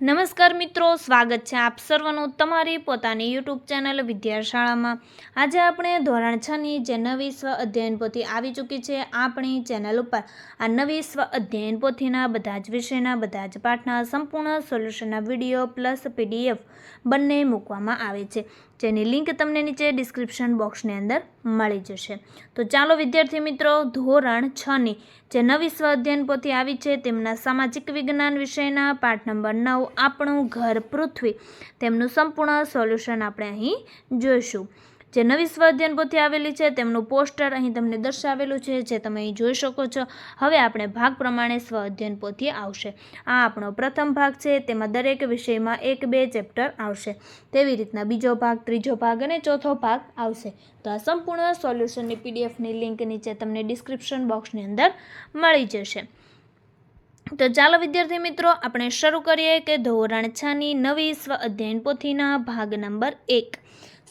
નમસ્કાર મિત્રો, સ્વાગત છે આપ સર્વનું તમારી પોતાની યુટ્યુબ ચેનલ વિદ્યાશાળામાં. આજે આપણે ધોરણ છની જે નવી સ્વ અધ્યયન પોથી આવી ચૂકી છે આપણી ચેનલ ઉપર. આ નવી સ્વ અધ્યયન પોથીના બધા જ વિષયના, બધા જ પાઠના સંપૂર્ણ સોલ્યુશનના વીડિયો પ્લસ પીડીએફ બંને મૂકવામાં આવે છે. જેની લિંક તમને નીચે ડિસ્ક્રિપ્શન બોક્સની અંદર મળી જશે. તો ચાલો વિદ્યાર્થી મિત્રો, ધોરણ છની જે નવી સ્વ અધ્યયન પોથી આવી છે, તેમના સામાજિક વિજ્ઞાન વિષયના પાઠ નંબર નવ, આપણું ઘર પૃથ્વી, તેમનું સંપૂર્ણ સોલ્યુશન આપણે અહીં જોઈશું. જે નવી સ્વ અધ્યયન પોથી આવેલી છે, તેમનું પોસ્ટર અહીં તમને દર્શાવેલું છે, જે તમે અહીં જોઈ શકો છો. હવે આપણે ભાગ પ્રમાણે સ્વ અધ્યયન પોથી આવશે. આ આપણો પ્રથમ ભાગ છે, તેમાં દરેક વિષયમાં એક બે ચેપ્ટર આવશે. તેવી રીતના બીજો ભાગ, ત્રીજો ભાગ અને ચોથો ભાગ આવશે. તો આ સંપૂર્ણ સોલ્યુશનની પીડીએફની લિંક નીચે તમને ડિસ્ક્રિપ્શન બોક્સની અંદર મળી જશે. તો ચાલો વિદ્યાર્થી મિત્રો, આપણે શરૂ કરીએ કે ધોરણ છની નવી સ્વ અધ્યયન પોથીના ભાગ નંબર એક.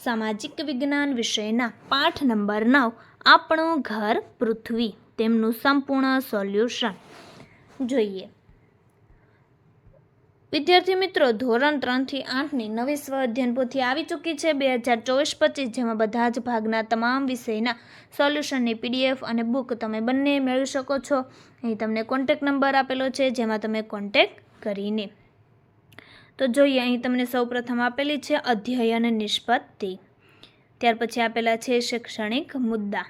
સામાજિક વિજ્ઞાન વિષયના પાઠ નંબર નવ, આપણું ઘર પૃથ્વી, તેમનું સંપૂર્ણ સોલ્યુશન. જોઈએ. વિદ્યાર્થી મિત્રો, ધોરણ ત્રણથી આઠની નવી સ્વ અધ્યયન પોથી આવી ચૂકી છે. બે હજાર ચોવીસ પચીસ જેમાં બધા જ ભાગના તમામ વિષયના સોલ્યુશનની પીડીએફ અને બુક તમે બંને મેળવી શકો છો. અહીં તમને કોન્ટેક નંબર આપેલો છે, જેમાં તમે કોન્ટેક કરીને તો જોઈએ, અહીં તમને સૌપ્રથમ આપેલી છે અધ્યયન નિષ્પત્તિ. ત્યાર પછી આપેલા છે શૈક્ષણિક મુદ્દા.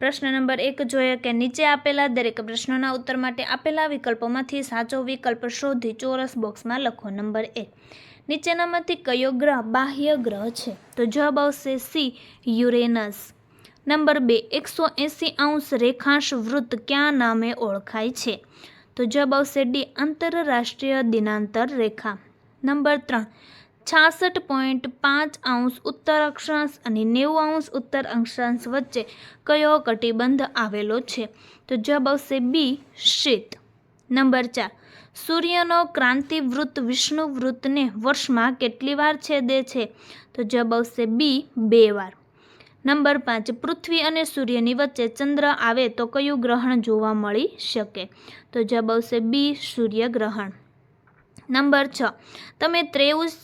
પ્રશ્ન નંબર એક જોઈએ કે નીચે આપેલા દરેક પ્રશ્નોના ઉત્તર માટે આપેલા વિકલ્પોમાંથી સાચો વિકલ્પ શોધી ચોરસ બોક્સમાં લખો. નંબર એક, નીચેનામાંથી કયો ગ્રહ બાહ્ય ગ્રહ છે? તો જવાબ આવશે સી, યુરેનસ. નંબર બે, એકસો એંસી અંશ રેખાંશ વૃત્ત ક્યાં નામે ઓળખાય છે? તો જવાબ આવશે ડી, આંતરરાષ્ટ્રીય દિનાંતર રેખા. નંબર ત્રણ, છાસઠ પોઈન્ટ પાંચ અંશ ઉત્તર અક્ષાંશ અને નેવું અંશ ઉત્તર અક્ષાંશ વચ્ચે કયો કટિબંધ આવેલો છે? તો જવાબ આવશે બી, શીત. નંબર ચાર, સૂર્યનો ક્રાંતિવૃત્ત વિષ્ણુવૃત્તને વિષ્ણુ વૃત્તને વર્ષમાં કેટલી વાર છેદે છે? તો જવાબ આવશે બી, બે વાર. નંબર પાંચ, પૃથ્વી અને સૂર્યની વચ્ચે ચંદ્ર આવે તો કયું ગ્રહણ જોવા મળી શકે? તો જવાબ આવશે બી સૂર્યગ્રહણ નંબર છ, તમે ત્રેવીસ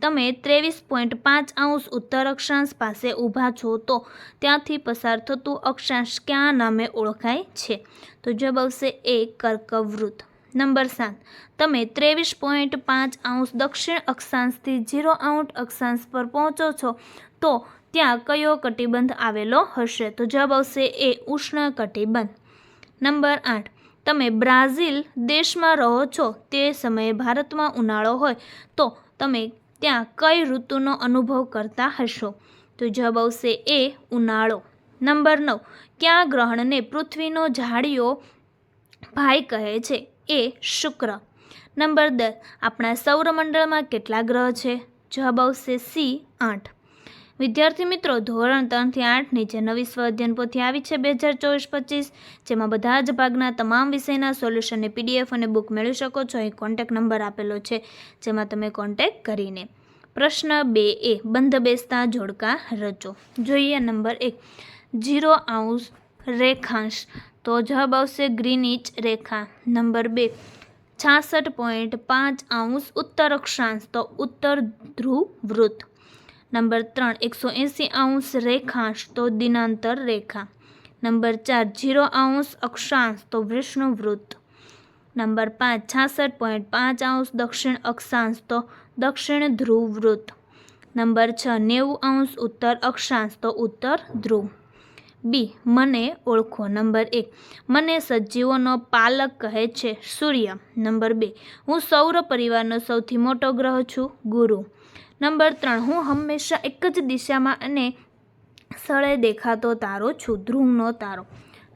તમે ત્રેવીસ પોઈન્ટ પાંચ અંશ ઉત્તર અક્ષાંશ પાસે ઊભા છો તો ત્યાંથી પસાર થતું અક્ષાંશ ક્યાં નામે ઓળખાય છે? તો જવાબ આવશે એ, કર્કવૃત. નંબર સાત, તમે ત્રેવીસ પોઈન્ટ પાંચ અંશ દક્ષિણ અક્ષાંશથી ઝીરો આઉટ અક્ષાંશ પર પહોંચો છો તો ત્યાં કયો કટિબંધ આવેલો હશે? તો જવાબ આવશે એ ઉષ્ણ કટિબંધ. નંબર આઠ. તમે બ્રાઝિલ દેશમાં રહો છો, તે સમયે ભારતમાં ઉનાળો હોય, તો તમે ત્યાં કઈ ઋતુનો અનુભવ કરતા હશો? તો જવાબ આવશે એ ઉનાળો. નંબર નવ. ક્યાં ગ્રહણને પૃથ્વીનો ઝાડીઓ ભાઈ કહે છે? એ શુક્ર. નંબર દસ. આપણા સૌરમંડળમાં કેટલા ગ્રહ છે? જવાબ આવશે સી આઠ. વિદ્યાર્થી મિત્રો, ધોરણ ત્રણથી આઠની જે નવી સ્વ અધ્યયન પોથી આવી છે બે હજાર ચોવીસ પચીસ. જેમાં બધા જ ભાગના તમામ વિષયના સોલ્યુશનની પીડીએફ અને બુક મેળવી શકો છો. અહીં કોન્ટેક નંબર આપેલો છે, જેમાં તમે કોન્ટેક કરીને પ્રશ્ન બે એ, બંધ બેસતા જોડકા રચો. જોઈએ નંબર એક ઝીરો આઉન્સ રેખાંશ. તો જવાબ આવશે ગ્રીનિચ રેખા. નંબર બે, છાસઠ પોઈન્ટ પાંચ અંશ ઉત્તર અક્ષાંશ. તો ઉત્તર ધ્રુવ વૃત્ત. નંબર ત્રણ, એકસો એંસી અંશ રેખાંશ તો દિનાંતર રેખા. નંબર ચાર જીરો અંશ અક્ષાંશ તો વિષ્ણુ વૃત્ત નંબર પાંચ, છાસઠ પોઈન્ટ પાંચ અંશ દક્ષિણ અક્ષાંશ તો દક્ષિણ ધ્રુવ વૃત્ત નંબર છ, નેવું અંશ ઉત્તર અક્ષાંશ તો ઉત્તર ધ્રુવ. બી, મને ઓળખો. નંબર એક, મને સજીવોનો પાલક કહે છે સૂર્ય. નંબર બે, હું સૌર પરિવારનો સૌથી મોટો ગ્રહ છું, ગુરુ. નંબર ત્રણ, હું હંમેશા એક જ દિશામાં અને સ્થળે દેખાતો તારો છું, ધ્રુવનો તારો.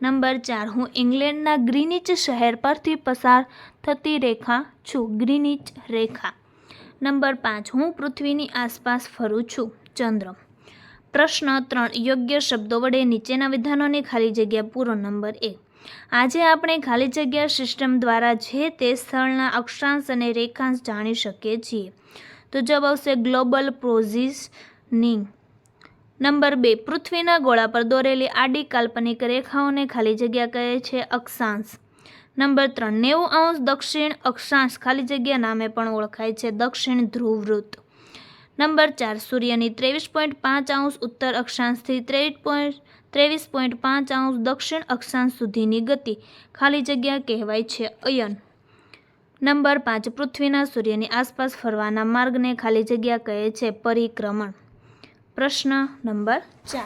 નંબર ચાર, હું ઇંગ્લેન્ડના ગ્રીનિચ શહેર પરથી પસાર થતી રેખા છું, ગ્રીનિચ રેખા. નંબર પાંચ, હું પૃથ્વીની આસપાસ ફરું છું, ચંદ્ર. પ્રશ્ન ત્રણ, યોગ્ય શબ્દો વડે નીચેના વિધાનોની ખાલી જગ્યા પૂરો. નંબર એક, આજે આપણે ખાલી જગ્યા સિસ્ટમ દ્વારા જે તે સ્થળના અક્ષાંશ અને રેખાંશ જાણી શકીએ છીએ. તો જવાબ આવશે ગ્લોબલ પ્રોઝિશનિંગ નંબર બે, પૃથ્વીના ગોળા પર દોરેલી આડી કાલ્પનિક રેખાઓને ખાલી જગ્યા કહે છે અક્ષાંશ. નંબર ત્રણ, નેવું અંશ દક્ષિણ અક્ષાંશ ખાલી જગ્યા નામે પણ ઓળખાય છે દક્ષિણ ધ્રુવ વૃત્ત નંબર ચાર, સૂર્યની ત્રેવીસ પોઈન્ટ પાંચ અંશ ઉત્તર અક્ષાંશથી ત્રેવીસ પોઈન્ટ ત્રેવીસ પોઈન્ટ પાંચ અંશ દક્ષિણ અક્ષાંશ સુધીની ગતિ ખાલી જગ્યા કહેવાય છે અયન. નંબર પાંચ, પૃથ્વીના સૂર્યની આસપાસ ફરવાના માર્ગને ખાલી જગ્યા કહે છે પરિક્રમણ. પ્રશ્ન નંબર ચાર.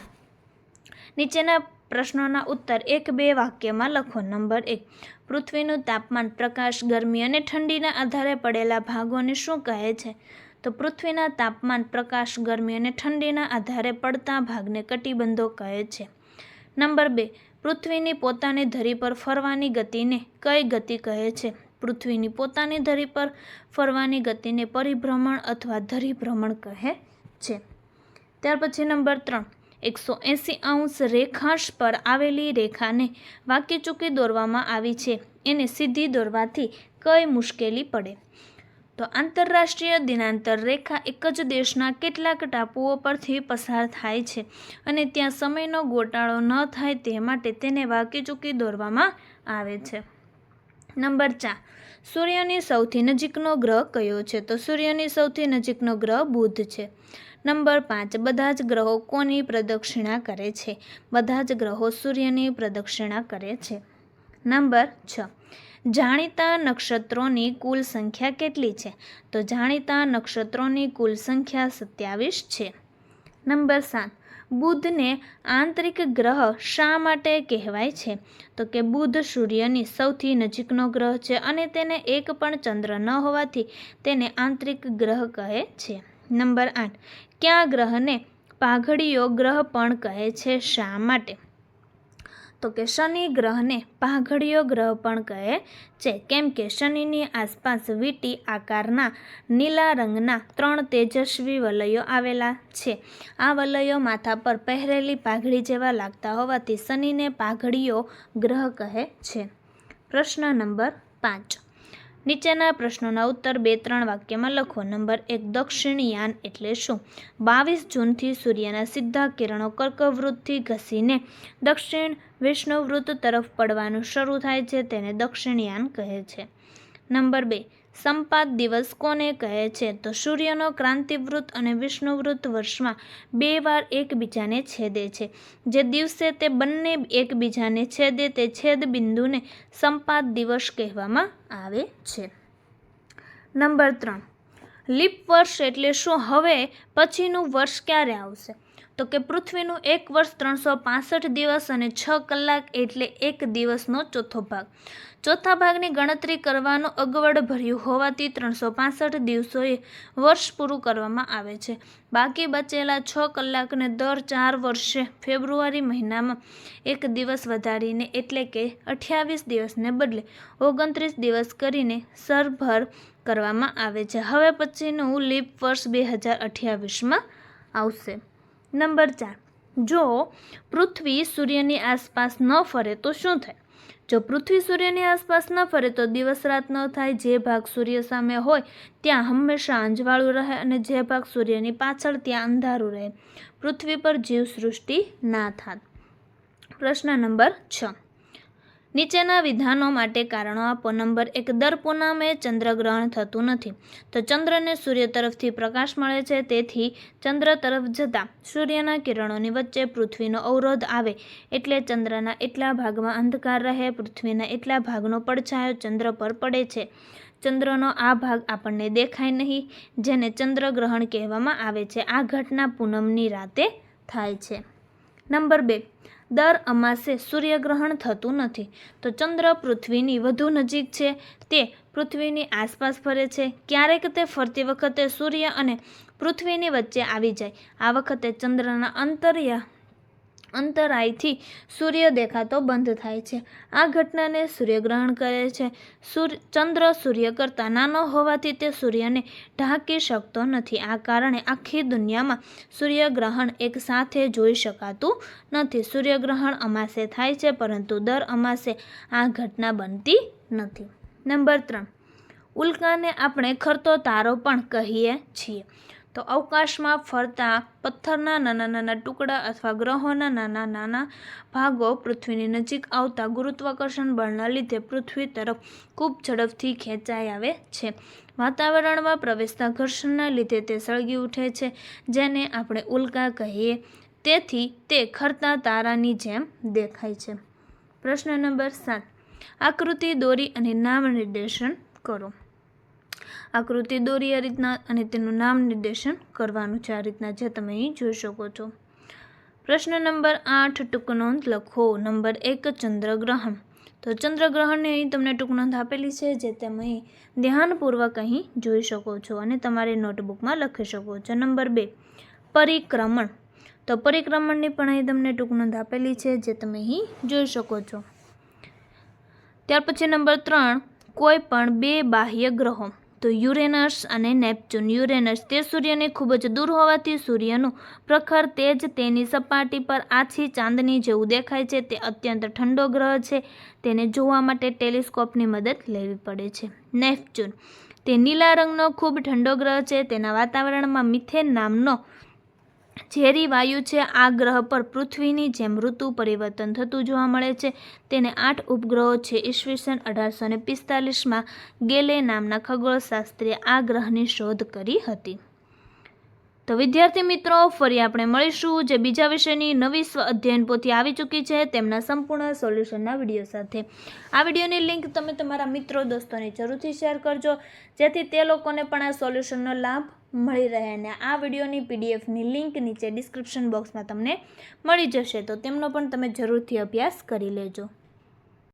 નીચેના પ્રશ્નોના ઉત્તર એક, બે વાક્યમાં લખો. નંબર એક, પૃથ્વીનું તાપમાન, પ્રકાશ, ગરમી અને ઠંડીના આધારે પડેલા ભાગોને શું કહે છે? તો પૃથ્વીના તાપમાન, પ્રકાશ, ગરમી અને ઠંડીના આધારે પડતા ભાગને કટિબંધો કહે છે. નંબર બે, પૃથ્વીની પોતાની ધરી પર ફરવાની ગતિને કઈ ગતિ કહે છે? પૃથ્વીની પોતાની ધરી પર ફરવાની ગતિને પરિભ્રમણ અથવા ધરીભ્રમણ કહે છે. ત્યાર પછી નંબર ત્રણ. એકસો એંસી અંશ રેખાંશ પર આવેલી રેખાને વાક્યચૂકી દોરવામાં આવી છે. એને સીધી દોરવાથી કઈ મુશ્કેલી પડે? તો આંતરરાષ્ટ્રીય દિનાંતર રેખા એક જ દેશના કેટલાક ટાપુઓ પરથી પસાર થાય છે અને ત્યાં સમયનો ગોટાળો ન થાય તે માટે તેને વાક્યચૂકી દોરવામાં આવે છે. નંબર ચાર. સૂર્યની સૌથી નજીકનો ગ્રહ કયો છે? તો સૂર્યની સૌથી નજીકનો ગ્રહ બુધ છે. નંબર પાંચ. બધા જ ગ્રહો કોની પ્રદક્ષિણા કરે છે? બધા જ ગ્રહો સૂર્યની પ્રદક્ષિણા કરે છે. નંબર છ. જાણીતા નક્ષત્રોની કુલ સંખ્યા કેટલી છે? તો જાણીતા નક્ષત્રોની કુલ સંખ્યા સત્યાવીસ છે. નંબર સાત. બુધને આંતરિક ગ્રહ શા માટે કહેવાય છે? તો કે બુધ સૂર્યની સૌથી નજીકનો ગ્રહ છે અને તેને એક પણ ચંદ્ર ન હોવાથી તેને આંતરિક ગ્રહ કહે છે. નંબર આઠ. ક્યાં ગ્રહને પાઘડીયો ગ્રહ પણ કહે છે શા માટે? તો કે શનિ ગ્રહને પાઘડીયો ગ્રહ પણ કહે છે. કેમ કે શનિની આસપાસ વીટી આકારના નીલા રંગના ત્રણ તેજસ્વી વલયો આવેલા છે. આ વલયો માથા પર પહેરેલી પાઘડી જેવા લાગતા હોવાથી શનિને પાઘડીયો ગ્રહ કહે છે. પ્રશ્ન નંબર પાંચ. નીચેના પ્રશ્નોના ઉત્તર બે ત્રણ વાક્યમાં લખો. નંબર એક, દક્ષિણયાન એટલે શું? બાવીસ જૂનથી સૂર્યના સીધા કિરણો કર્કવૃત્તથી ઘસીને દક્ષિણ વિષ્ણુવૃત્ત તરફ પડવાનું શરૂ થાય છે, તેને દક્ષિણયાન કહે છે. નંબર બે સંપાત દિવસ કોને કહે છે? તો સૂર્યનો ક્રાંતિવૃત્ત અને વિષ્ણુવૃત્ત વર્ષમાં બે વાર એકબીજાને છેદે છે. જે દિવસે તે બંને એકબીજાને છેદે, તે છેદ બિંદુને સંપાત દિવસ કહેવામાં આવે છે. નંબર ત્રણ. લીપ વર્ષ એટલે શું? હવે પછીનું વર્ષ ક્યારે આવશે? તો કે પૃથ્વીનું એક વર્ષ ત્રણસો પાસઠ દિવસ અને છ કલાક એટલે એક દિવસનો ચોથો ભાગ. ચોથા ભાગની ગણતરી કરવાનું અગવડ ભર્યું હોવાથી ત્રણસો પાસઠ દિવસોએ વર્ષ પૂરું કરવામાં આવે છે. બાકી બચેલા છ કલાકને દર ચાર વર્ષે ફેબ્રુઆરી મહિનામાં એક દિવસ વધારીને એટલે કે અઠ્યાવીસ દિવસને બદલે ઓગણત્રીસ દિવસ કરીને સરભર કરવામાં આવે છે. હવે પછીનું લીપ વર્ષ બે હજાર અઠ્યાવીસમાં આવશે. નંબર ચાર. જો પૃથ્વી સૂર્યની આસપાસ ન ફરે તો શું થાય? જો પૃથ્વી સૂર્યની આસપાસ ન ફરે તો દિવસ રાત ન થાય, જે ભાગ સૂર્ય સામે હોય ત્યાં હંમેશા અંજવાળું રહે અને જે ભાગ સૂર્યની પાછળ ત્યાં અંધારું રહે. પૃથ્વી પર જીવસૃષ્ટિ ના થાત. પ્રશ્ન નંબર છ. નીચેના વિધાનો માટે કારણો આપો. નંબર એક, દર પૂનમે ચંદ્રગ્રહણ થતું નથી. તો ચંદ્રને સૂર્ય તરફથી પ્રકાશ મળે છે, તેથી ચંદ્ર તરફ જતાં સૂર્યના કિરણોની વચ્ચે પૃથ્વીનો અવરોધ આવે. એટલે ચંદ્રના એટલા ભાગમાં અંધકાર રહે, પૃથ્વીના એટલા ભાગનો પડછાયો ચંદ્ર પર પડે છે. ચંદ્રનો આ ભાગ આપણને દેખાય નહીં, જેને ચંદ્રગ્રહણ કહેવામાં આવે છે. આ ઘટના પૂનમની રાતે થાય છે. નંબર બે, દર અમાસે સૂર્યગ્રહણ થતું નથી. તો ચંદ્ર પૃથ્વીની વધુ નજીક છે, તે પૃથ્વીની આસપાસ ફરે છે. ક્યારેક તે ફરતી વખતે સૂર્ય અને પૃથ્વીની વચ્ચે આવી જાય. આ વખતે ચંદ્રના અંતર્યા અંતરાયથી સૂર્ય દેખાતો બંધ થાય છે. આ ઘટનાને સૂર્યગ્રહણ કહે છે. સૂર્ય, ચંદ્ર સૂર્ય કરતાં નાનો હોવાથી તે સૂર્યને ઢાંકી શકતો નથી. આ કારણે આખી દુનિયામાં સૂર્યગ્રહણ એક સાથે જોઈ શકાતું નથી. સૂર્યગ્રહણ અમાસે થાય છે, પરંતુ દર અમાસે આ ઘટના બનતી નથી. નંબર ત્રણ. ઉલ્કાને આપણે ખરતો તારો પણ કહીએ છીએ. તો અવકાશમાં ફરતા પથ્થરના નાના નાના ટુકડા અથવા ગ્રહોના નાના નાના ભાગો પૃથ્વીની નજીક આવતા ગુરુત્વાકર્ષણ બળના લીધે પૃથ્વી તરફ ખૂબ ઝડપથી ખેંચાઈ આવે છે. વાતાવરણમાં પ્રવેશતા ઘર્ષણના લીધે તે સળગી ઉઠે છે, જેને આપણે ઉલ્કા કહીએ. તેથી તે ખરતા તારાની જેમ દેખાય છે. પ્રશ્ન નંબર સાત. આકૃતિ દોરી અને નામ નિર્દેશન કરો. આકૃતિ દોરી આ રીતના અને તેનું નામ નિર્દેશન કરવાનું છે આ રીતના જે તમે અહીં જોઈ શકો છો. પ્રશ્ન નંબર આઠ ટૂંકનોંધ લખો. નંબર એક, ચંદ્રગ્રહણ. તો ચંદ્રગ્રહણની અહીં તમને ટૂંકનોંધ આપેલી છે જે તમે ધ્યાનપૂર્વક અહીં જોઈ શકો છો અને તમારી નોટબુકમાં લખી શકો છો. નંબર બે, પરિક્રમણ. તો પરિક્રમણની પણ અહીં તમને ટૂંકનોંધ આપેલી છે જે તમે અહીં જોઈ શકો છો. ત્યાર પછી નંબર ત્રણ, કોઈ પણ બે બાહ્ય ગ્રહો. તો યુરેનસ અને નેપચ્યુન. યુરેનસ તે સૂર્યને ખૂબ જ દૂર હોવાથી સૂર્યનું પ્રખર તેજ તેની સપાટી પર આછી ચાંદની જેવું દેખાય છે. તે અત્યંત ઠંડો ગ્રહ છે. તેને જોવા માટે ટેલિસ્કોપની મદદ લેવી પડે છે. નેપચ્યુન. તે નીલા રંગનો ખૂબ ઠંડો ગ્રહ છે. તેના વાતાવરણમાં મિથેન નામનો ઝેરી વાયુ છે, આ ગ્રહ પર પૃથ્વીની જેમ ઋતુ પરિવર્તન થતું જોવા મળે છે. તેને આઠ ઉપગ્રહો છે, ઈસવીસન, અઢારસો ને પિસ્તાલીસમાં ગેલે નામના ખગોળશાસ્ત્રીએ આ ગ્રહની શોધ કરી હતી. તો વિદ્યાર્થી મિત્રો, ફરી આપણે મળીશું જે બીજા વિષયની નવી સ્વ અધ્યયન પોથી આવી ચૂકી છે તેમના સંપૂર્ણ સોલ્યુશનના વીડિયો સાથે. આ વિડીયોની લિંક તમે તમારા મિત્રો, દોસ્તોને જરૂરથી શેર કરજો. જેથી તે લોકોને પણ આ સોલ્યુશનનો લાભ મળી રહે અને આ વિડીયોની પીડીએફની લિંક નીચે ડિસ્ક્રિપ્શન બોક્સમાં તમને મળી જશે. તો તેમનો પણ તમે જરૂરથી અભ્યાસ કરી લેજો.